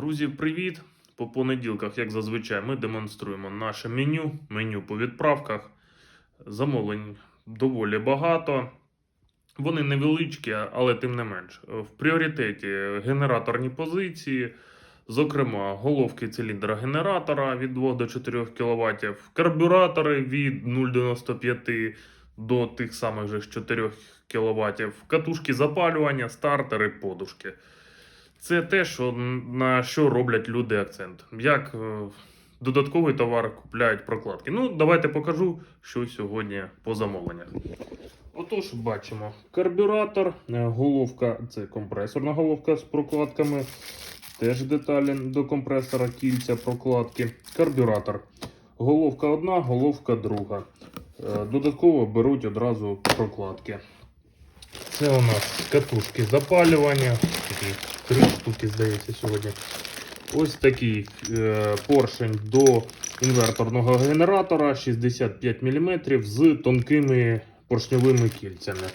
Друзі, привіт! По понеділках, як зазвичай, ми демонструємо наше меню, меню по відправках. Замовлень доволі багато. Вони невеличкі, але тим не менш. В пріоритеті генераторні позиції, зокрема, головки циліндра генератора від 2 до 4 кВт, карбюратори від 0,95 до тих самих же 4 кВт, катушки запалювання, стартери, подушки. Це те, що, на що роблять люди акцент. Як е, додатковий товар купляють прокладки. Ну, давайте покажу, що сьогодні по замовленнях. Отож, бачимо карбюратор, е, головка, це компресорна головка з прокладками. Теж деталі до компресора, кільця, прокладки. Карбюратор. Головка одна, головка друга. Е, Додатково беруть одразу прокладки. Це у нас катушки запалювання. Такі три штуки, здається, сьогодні. Ось такий е, поршень до інверторного генератора 65 мм з тонкими поршньовими кільцями.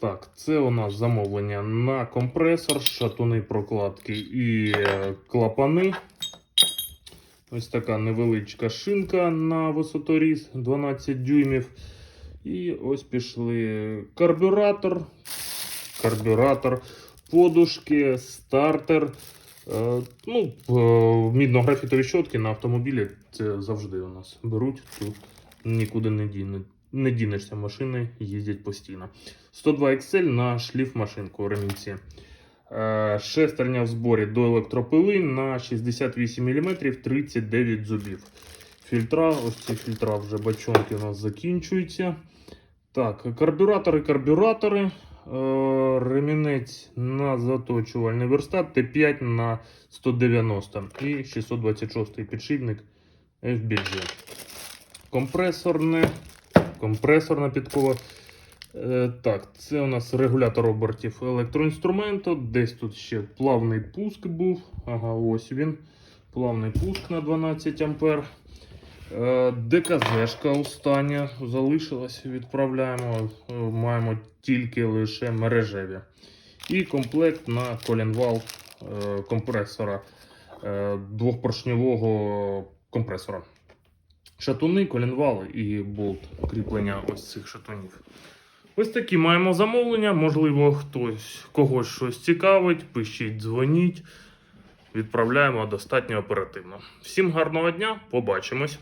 Так, це у нас замовлення на компресор, шатуни прокладки і е, клапани. Ось така невеличка шинка на висоторіз 12 дюймів. І ось пішли карбюратор, карбюратор, подушки, стартер. Е, ну, е, мідно-графітові щотки на автомобілі це завжди у нас беруть. Тут нікуди не, діне, не дінешся. Машини їздять постійно. 102 XL на шліф машинку ремінці. Е, Шестерня в зборі до електропили на 68 мм 39 зубів. Фільтра, ось ці фільтра вже бачонки у нас закінчуються. Так, карбюратори, карбюратори. Е, Ремінець на заточувальний верстат Т5 на 190 і 626 підшипник FBG. Компресорне, компресорна підкова. Е, так, це у нас регулятор обертів електроінструменту. Десь тут ще плавний пуск був. Ага, ось він. Плавний пуск на 12 ампер. Е, ДКЗшка остання залишилась, відправляємо. Е, Маємо тільки лише мережеві. І комплект на колінвал е, компресора двохпоршньового компресора. Шатуни, колінвал і болт кріплення ось цих шатунів. Ось такі маємо замовлення. Можливо, хтось когось щось цікавить. Пишіть, дзвоніть. Відправляємо достатньо оперативно. Всім гарного дня, побачимось.